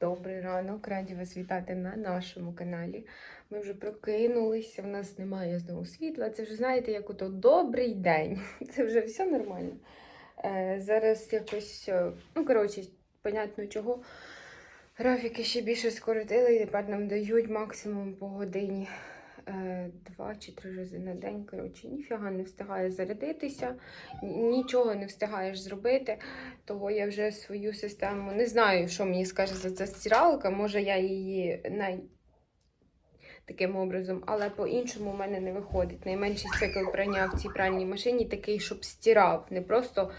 Добрий ранок, раді вас вітати на нашому каналі. Ми вже прокинулися, в нас немає знову світла. Це вже знаєте, як ото добрий день. Це вже все нормально. Е, зараз якось, е, ну коротше, понятно чого. Графіки ще більше скоротили, і тепер нам дають максимум по годині. Е, Два чи три рази на день. Коротше, ніфіга не встигає зарядитися, нічого не встигаєш зробити. Того я вже свою систему не знаю, що мені скаже за це стиралка. Може, я її най... таким образом, але по-іншому в мене не виходить. Найменший цикл прання в цій пральній машині такий, щоб стирав, не просто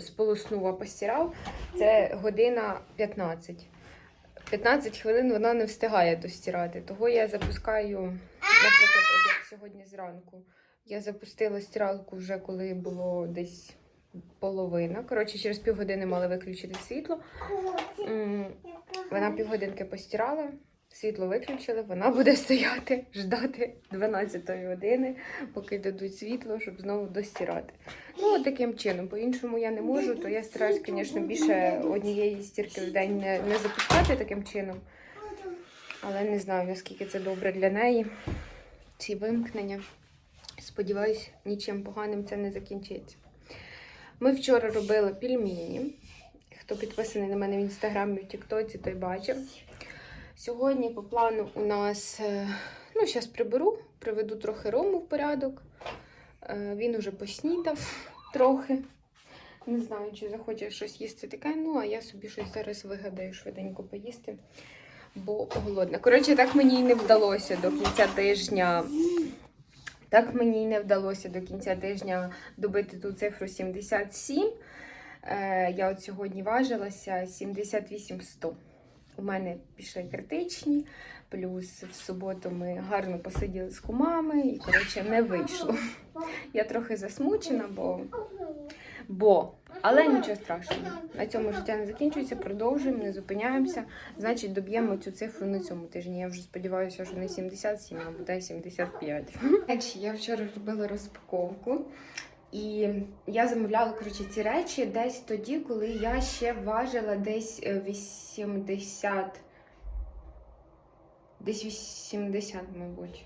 сполоснув, а постирав. Це година 15. 15 хвилин вона не встигає достирати. Того я запускаю, наприклад, от як сьогодні зранку. Я запустила стиралку вже коли було десь половина. Коротше, через півгодини мали виключити світло. Вона півгодинки постирала, світло виключили, вона буде стояти, ждати 12 години, поки дадуть світло, щоб знову достирати. Ну, таким чином. По-іншому я не можу, то я стараюсь, звісно, більше однієї стірки в день не, не запускати таким чином. Але не знаю, наскільки це добре для неї. Ці вимкнення. Сподіваюсь, нічим поганим це не закінчиться. Ми вчора робили пельмені. Хто підписаний на мене в інстаграмі, в Тіктоці, той бачив. Сьогодні по плану у нас, е, ну, зараз приберу, приведу трохи рому в порядок. Е, Він уже поснідав трохи. Не знаю, чи захоче щось їсти таке. Ну, а я собі щось зараз вигадаю швиденько поїсти, бо голодна. Коротше, так мені і не вдалося до кінця тижня. Так мені й не вдалося до кінця тижня добити ту цифру 77. Е, я от сьогодні важилася 78-100. У мене пішли критичні, плюс в суботу ми гарно посиділи з кумами, і коротше не вийшло. Я трохи засмучена, бо. бо. Але нічого страшного. На цьому життя не закінчується, продовжуємо, не зупиняємося. Значить, доб'ємо цю цифру на цьому тижні. Я вже сподіваюся, що не 77, а буде 75. Я вчора робила розпаковку. І я замовляла коротше, ці речі десь тоді, коли я ще важила десь е, 80. Десь 80, мабуть.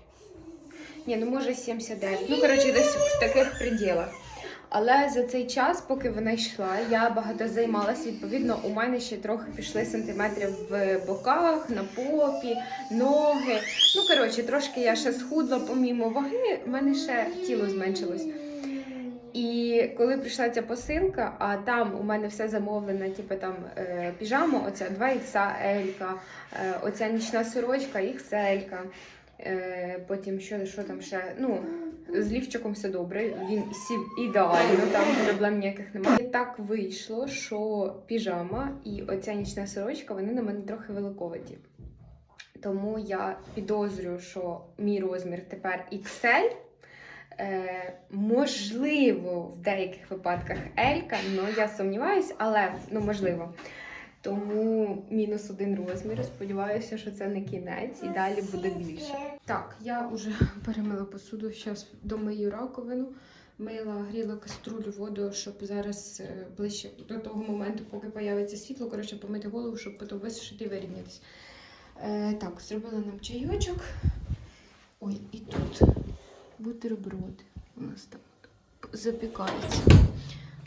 Ні, ну може 79. Ну, коротше, десь в таких пределах. Але за цей час, поки вона йшла, я багато займалася. Відповідно, у мене ще трохи пішли сантиметрів в боках, на попі, ноги. Ну, коротше, трошки я ще схудла помімо ваги, в мене ще тіло зменшилось. І коли прийшла ця посилка, а там у мене все замовлено, типу там е, піжама, оця 2 ікса Елька, е, оця нічна сорочка, XL, е, потім що, що там ще. Ну, з лівчиком все добре, він сів ідеально, там проблем ніяких немає. І так вийшло, що піжама і оця нічна сорочка вони на мене трохи великоваті. Тому я підозрюю, що мій розмір тепер XL. Е, можливо, в деяких випадках Елька, але я сумніваюсь, але ну можливо. Тому мінус один розмір. Сподіваюся, що це не кінець і далі буде більше. Так, я вже перемила посуду, зараз домию раковину. Мила, гріла каструлю воду, щоб зараз е, ближче до того моменту, поки появиться світло, коротше, помити голову, щоб потім висушити і вирівнятися. Е, так, зробила нам чайочок. Ой, і тут бутерброд у нас там запікається.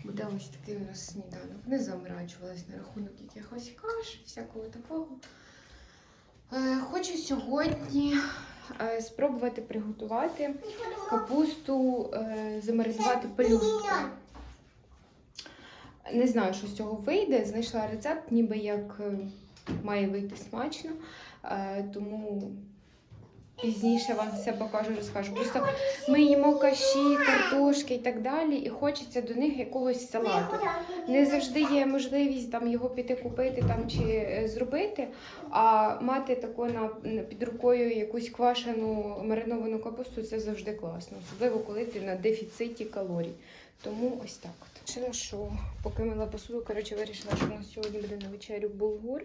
Буде ось такий у нас сніданок. Не заморачувалась на рахунок якихось каш, всякого такого. Е, хочу сьогодні е, спробувати приготувати капусту, е, замаринувати пелюсткою. Не знаю, що з цього вийде. Знайшла рецепт, ніби як має вийти смачно. Тому пізніше вам все покажу, розкажу. Просто ми їмо каші, картошки і так далі, і хочеться до них якогось салату. Не завжди є можливість там його піти купити там чи е, зробити, а мати таку на на- під рукою якусь квашену мариновану капусту це завжди класно, особливо коли ти на дефіциті калорій. Тому ось так. От. Вирішила, що поки мила посуду, коротше, вирішила, що у нас сьогодні буде на вечерю булгур.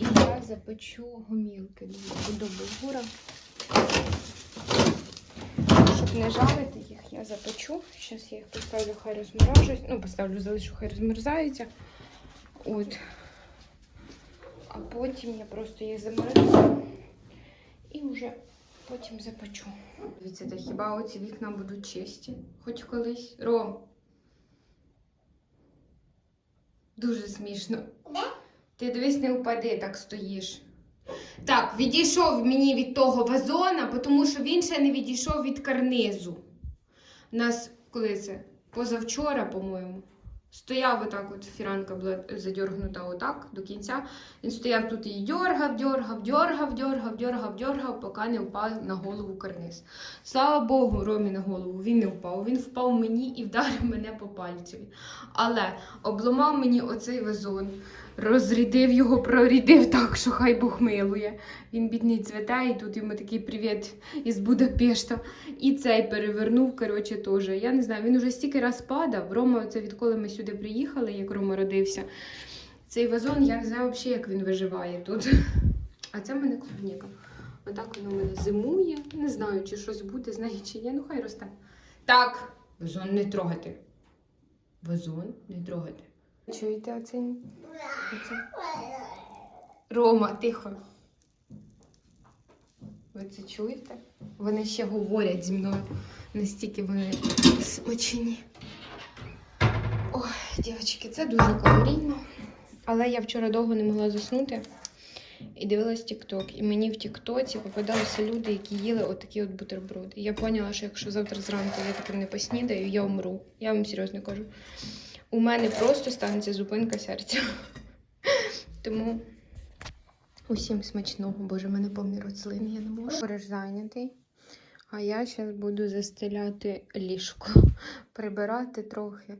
І я запечу гомілки до- булгура. Щоб не жарити їх, я запечу. Зараз я їх поставлю, хай розморожують. Ну, поставлю, залишу, хай розмерзаються. От. а потім я просто їх замарину і вже потім запечу. Дивіться, та хіба оці вікна будуть чисті? Хоч колись. Ром. Дуже смішно. Ти дивись, не впади, так стоїш. Так, відійшов мені від того вазона, тому що він ще не відійшов від карнизу. У нас коли це? Позавчора, по-моєму. Стояв отак, от фіранка була задьоргнута отак до кінця. Він стояв тут і дьоргав, дьоргав, дьоргав, дьоргав, дьоргав, дьоргав, поки не впав на голову карниз. Слава Богу, Ромі на голову, він не впав. Він впав мені і вдарив мене по пальцю. Але обламав мені оцей вазон, розрядив його, прорядив так, що хай Бог милує. Він бідний цвете, і тут йому такий привіт із Будапешта. І цей перевернув, коротше, теж. Я не знаю, він уже стільки раз падав. Рома, це відколи ми сюди приїхали, як Рома родився. Цей вазон, я не знаю взагалі, як він виживає тут. А це в мене клубніка. Отак воно в мене зимує. Не знаю, чи щось буде з нею, чи ні. Ну хай росте. Так, вазон не трогати. Вазон не трогати. Чуєте оце? Оце? Рома, тихо. Ви це чуєте? Вони ще говорять зі мною. Настільки вони смачені. Ой, дівчатки, це дуже калорійно. Але я вчора довго не могла заснути і дивилась TikTok. І мені в Тіктоці попадалися люди, які їли отакі от бутерброди. Я поняла, що якщо завтра зранку я таким не поснідаю, я умру. Я вам серйозно кажу. У мене просто станеться зупинка серця. Тому усім смачного. Боже, в мене повний рот я не можу. Береш зайнятий. А я зараз буду застеляти ліжко, прибирати трохи.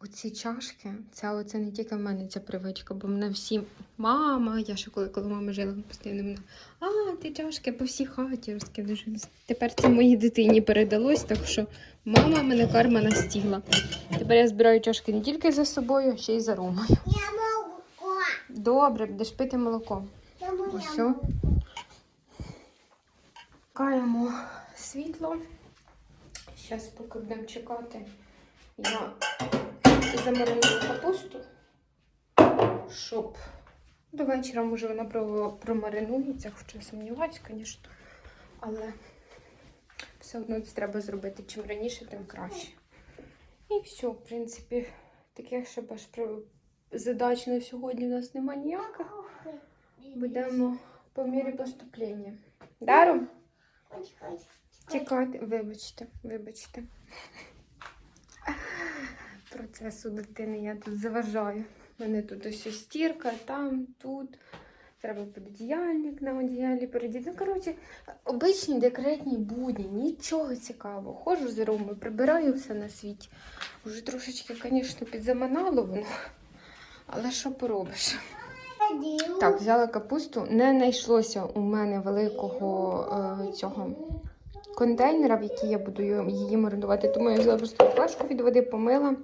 Оці чашки, це оце не тільки в мене ця привичка, бо мене всі мама, я ще коли, коли мама жила постійно мене, а ти чашки по всій хаті розкидаєш. Тепер це моїй дитині передалось, так що мама мене карма настігла. Тепер я збираю чашки не тільки за собою, а ще й за Ромою. Добре, будеш пити молоко. Моя Чекаємо світло. Зараз, поки будемо чекати, я замариную капусту, щоб до вечора, може, вона промаринується, хоча сумніваюсь, звісно. Але все одно це треба зробити. Чим раніше, тим краще. І все, в принципі, таких ще аж про- задач на сьогодні в нас немає ніяких. Будемо по мірі поступлення. Даром? Чекати, вибачте, вибачте. Процесу дитини я тут заважаю. У мене тут ось стірка, там, тут. Треба пододіяльник на одіялі передіти. Ну, коротше, обичні декретні будні, нічого цікавого. Ходжу з Ромою, прибираю все на світі. Уже трошечки, звісно, підзаманало воно. Але що поробиш? Так, взяла капусту. Не знайшлося у мене великого е, цього контейнера, в який я буду її- маринувати. Тому я взяла просто флешку від води, помила.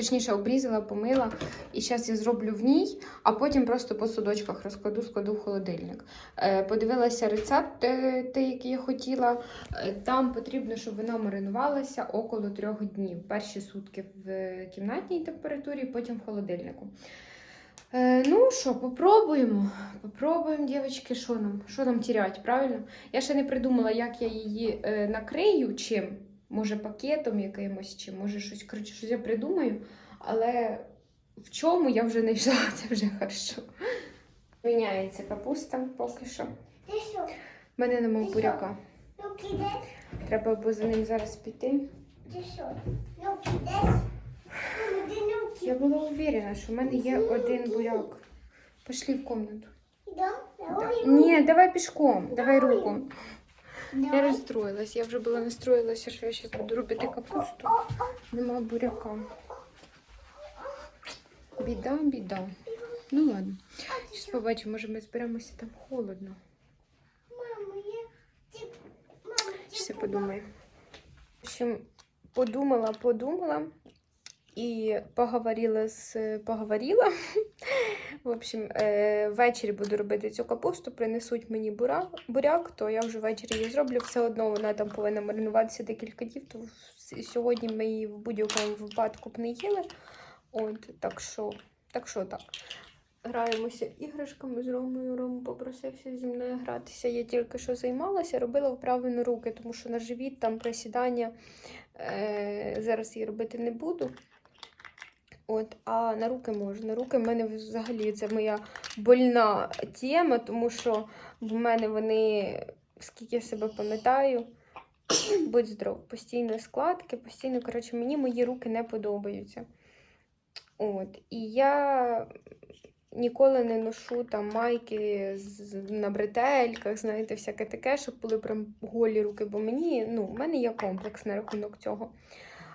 Точніше, обрізала, помила. І зараз я зроблю в ній, а потім просто по судочках розкладу, складу в холодильник. Е, подивилася рецепт, той, який я хотіла. Е, там потрібно, щоб вона маринувалася около трьох днів. Перші сутки в кімнатній температурі, потім в холодильнику. Е, ну що, попробуємо. Попробуємо, дівчатки, що нам? Що нам тірять, правильно? Я ще не придумала, як я її накрию чим. Може, пакетом якимось, чи може щось, коротше, щось я придумаю. Але в чому я вже не йшла, це вже хорошо. Міняється капуста поки що. Ти що? У мене нема буряка. Треба або за ним зараз піти. Ти що? Кидеш? Я була уверена, що в мене є один буряк. Пішли в? Давай. Ні, давай пішком, давай руку. Я розстроїлась. Я вже була настроїлася, що я зараз буду робити капусту. Нема буряка. Біда, біда. Ну ладно. Зараз побачимо, може ми зберемося там холодно. Ще подумаю. В общем, подумала, подумала і поговорила з поговорила. В общем, е, ввечері буду робити цю капусту, принесуть мені буряк, то я вже ввечері її зроблю. Все одно вона там повинна маринуватися декілька днів, то сьогодні ми її в будь-якому випадку б не їли. От, так що, так що так. граємося іграшками з Ромою. Рома попросився зі мною гратися. Я тільки що займалася, робила вправи на руки, тому що на живіт там присідання е, зараз я робити не буду. От, а на руки можу. На руки в мене взагалі це моя больна тема, тому що в мене вони, скільки я себе пам'ятаю, будь здоров, постійно складки, постійно, коротше, мені мої руки не подобаються. От, і я ніколи не ношу там майки з, на бретельках, знаєте, всяке таке, щоб були прям голі руки, бо мені, ну, в мене є комплекс на рахунок цього.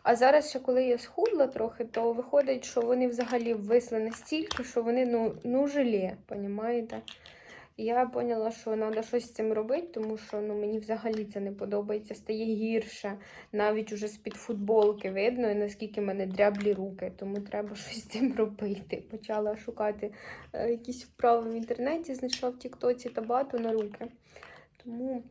А зараз, ще коли я схудла трохи, то виходить, що вони взагалі висли настільки, що вони ну, ну желе, понімаєте? Я поняла, що треба щось з цим робити, тому що ну, мені взагалі це не подобається, стає гірше. Навіть уже з-під футболки видно, наскільки в мене дряблі руки, тому треба щось з цим робити. Почала шукати е, якісь вправи в інтернеті, знайшла в Тіктоці табату на руки. Тому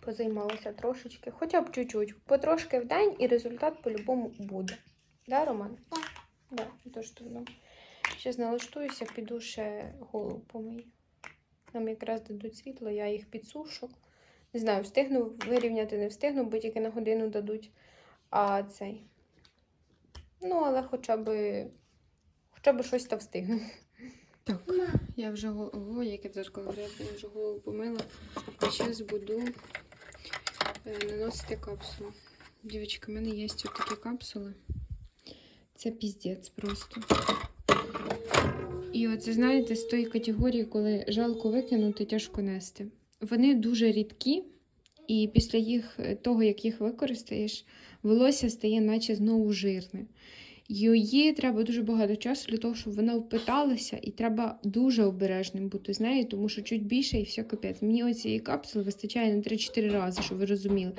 позаймалася трошечки, хоча б чуть-чуть, потрошки в день, і результат по-любому буде. Да, Роман? Так. Да, тож то Зараз налаштуюся, піду ще голову помию. Нам якраз дадуть світло, я їх підсушу. Не знаю, встигну вирівняти, не встигну, бо тільки на годину дадуть. А цей. Ну, але хоча б, хоча б щось та встигну. Так, я вже голову, яке дзеркало говорю, я вже голову помила. Зараз буду наносити капсулу. Дівчатка, в мене є ось такі капсули. Це піздець просто. І оце, знаєте, з тої категорії, коли жалко викинути, тяжко нести. Вони дуже рідкі, і після їх, того, як їх використаєш, волосся стає наче знову жирне. Її треба дуже багато часу для того, щоб вона впиталася, і треба дуже обережним бути з нею, тому що чуть більше і все капець. Мені оцієї капсули вистачає на 3-4 рази, щоб ви розуміли.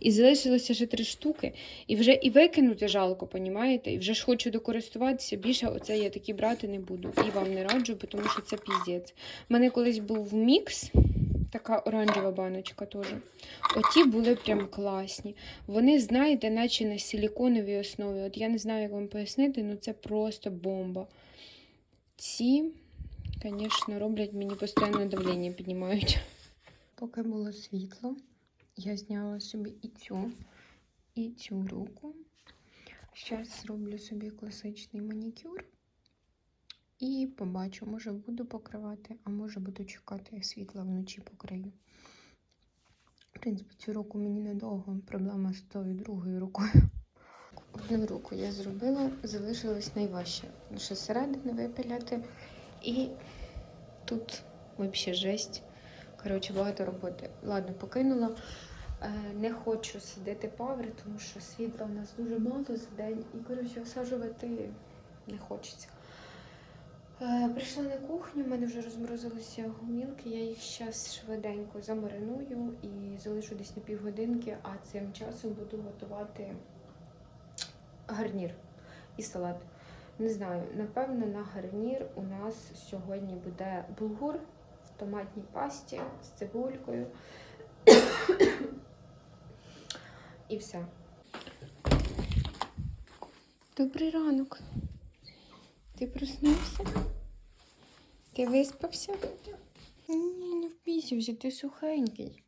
І залишилося ще 3 штуки, і вже і викинути жалко, понімаєте? І вже ж хочу докористуватися. Більше оце я такі брати не буду. І вам не раджу, тому що це піздець. У мене колись був мікс, така оранжева баночка теж. Оті були прям класні. Вони, знаєте, наче на силіконовій основі. От я не знаю, як вам пояснити, але це просто бомба. Ці, звісно, роблять мені постійно давлення піднімають. Поки було світло, я зняла собі і цю, і цю руку. Зараз зроблю собі класичний манікюр. І побачу, може буду покривати, а може буду чекати світла вночі покрию. В принципі, цю руку мені недовго. Проблема з тою другою рукою. Одну руку я зробила, залишилось найважче. Лише середини випиляти. І тут взагалі жесть. Коротше, багато роботи. Ладно, покинула. Е, Не хочу сидити паври, тому що світла в нас дуже мало за день. І, коротше, осаджувати не хочеться. Е, Прийшла на кухню, в мене вже розморозилися гумілки, я їх зараз швиденько замариную і залишу десь на півгодинки, а цим часом буду готувати гарнір і салат. Не знаю, напевно, на гарнір у нас сьогодні буде булгур в томатній пасті з цибулькою. І все. Добрий ранок. Ти проснувся? Ти виспався? Ні, не впісявся, ти сухенький.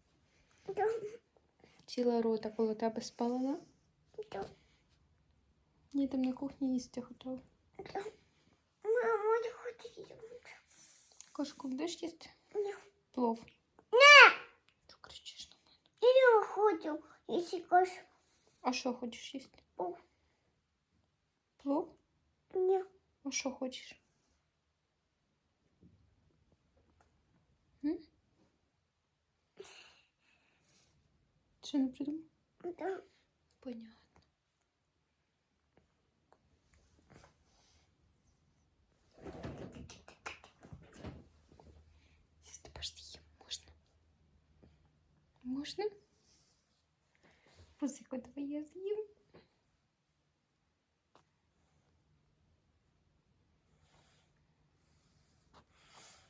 Ціла рота коло тебе спалила. Ні, там на кухні їсти готова. Мама, я хочу їсти. Кошку будеш їсти? Ні. Плов. Ні! Що кричиш на мене? Я хочу їсти кашу. А що хочеш їсти? Плов. Плов? Ні. А що хочеш? М? Що не придумав? Да. Понятно. Если ты з'їм, можна? Можна? Пузико твоє з'їм.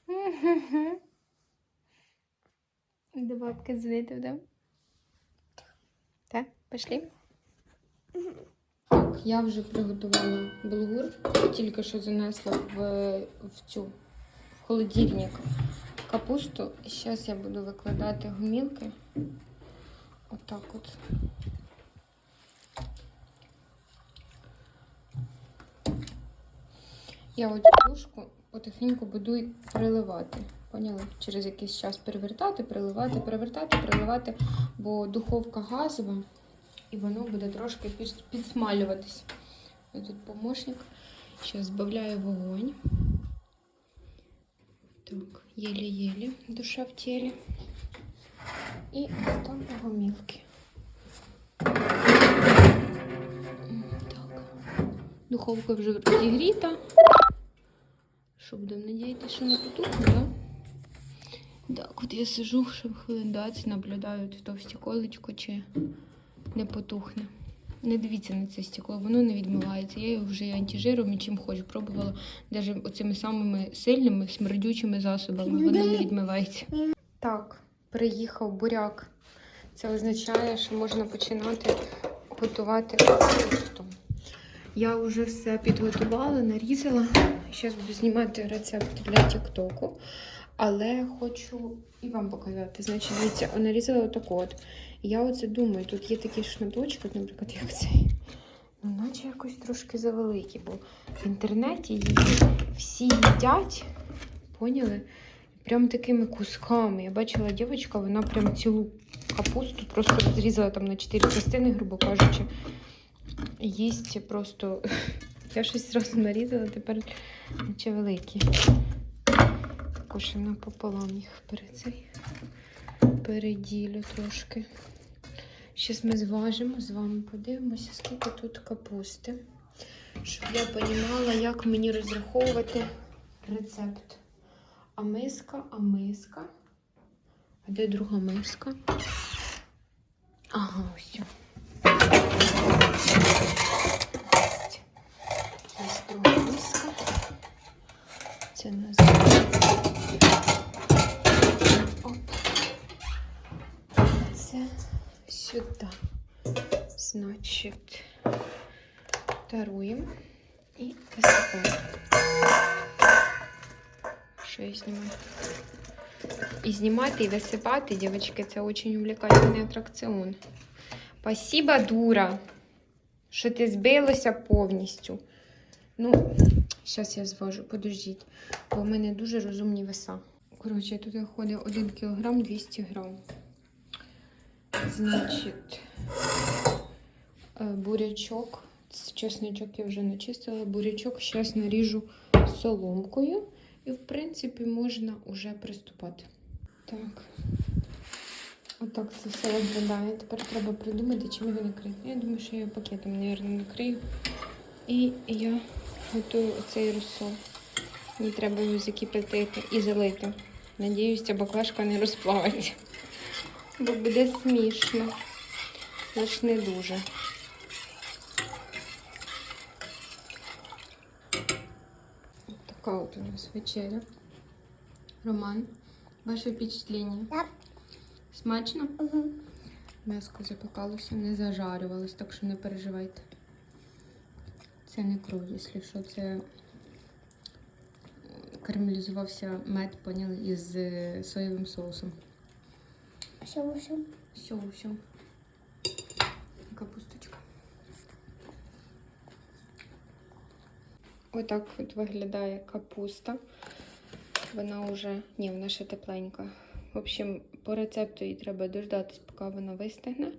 До бабки дзвонити вдома? Так, пішли? Так. я вже приготувала булгур, тільки що занесла в, в цю в холодильник капусту. І зараз я буду викладати гумілки. Отак от. Я оцю юшку потихеньку буду приливати. Поняли? Через якийсь час перевертати, приливати, перевертати, приливати, бо духовка газова і воно буде трошки під- підсмалюватись. Я тут помощник. Зараз збавляю вогонь. Так, єлі-єлі душа в тілі. І ставлю гомілки. Так. Духовка вже розігріта. Що будемо надіятися, що не потухне, так? Так, от я сижу, щоб хвилин 20 наблюдаю, то стеколечко чи не потухне. Не дивіться на це стекло, воно не відмивається. Я його вже і антижиром і чим хочу пробувала. Навіть оцими самими сильними смердючими засобами воно не відмивається. Так, приїхав буряк. Це означає, що можна починати готувати капусту. Я вже все підготувала, нарізала. Зараз буду знімати рецепт для Тіктоку. Але хочу і вам показати. Значить, дивіться, нарізала отаку от. Я оце думаю, тут є такі шматочки, наприклад, як цей. Ну, наче якось трошки завеликі, бо в інтернеті її всі їдять, поняли? Прям такими кусками. Я бачила дівчинка, вона прям цілу капусту просто розрізала там на чотири частини, грубо кажучи. Їсть просто. Я щось зразу нарізала, тепер наче великі. Я напополам їх перед цей переділю трошки. Зараз ми зважимо, з вами подивимося, скільки тут капусти. Щоб я розуміла, як мені розраховувати рецепт. А миска, а миска. А де друга миска? Ага, ось. Ось друга миска. Це. Оп. Це сюди. Значить, таруємо і висипаємо. Що я знімаю? І знімати, і висипати, дівчатки, це дуже увлекательний атракціон. Спасибо, дура, що ти збилася повністю. Ну, зараз я зважу, подождіть, бо в мене дуже розумні веса. Коротше, тут виходить 1 кг 200 грам. Значить, е, бурячок. Чесничок я вже начистила. Бурячок зараз наріжу соломкою. І, в принципі, можна вже приступати. Так. Отак це все виглядає. Тепер треба придумати, чим його накрити. Я думаю, що я його пакетом, мабуть, накрию. І я готую оцей розсол. Мені треба його закипятити і залити. Надіюсь, ця баклажка не розплавиться. Бо буде смішно. Лиш не дуже. Така от у нас вечеря. Роман, ваше впечатлення? Смачно? Угу. М'яско запекалося, не зажарювалось, так що не переживайте. Це не кров, якщо що, це м, карамелізувався мед, поняли, із е, соєвим соусом. Все, все. Все, все. Капусточка. Отак от виглядає капуста. Вона вже, ні, вона ще тепленька. В общем, по рецепту їй треба дождатись, поки вона вистигне.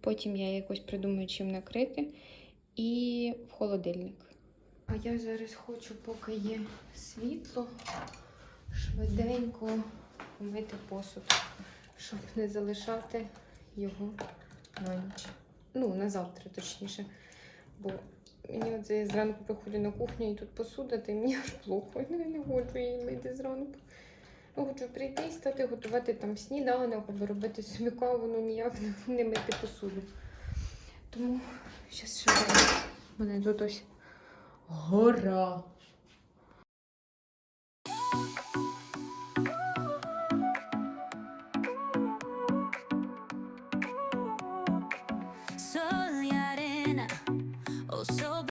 Потім я якось придумаю, чим накрити. І в холодильник. А я зараз хочу, поки є світло, швиденько помити посуд, щоб не залишати його на ніч. Ну, на завтра, точніше. Бо мені я зранку приходжу на кухню і тут посуда, та мені аж плохо. Я не хочу її мити зранку. Хочу прийти і стати готувати там сніданок або робити собі каву, ну ніяк не мити посуду. Тому зараз ще У мене тут ось гора.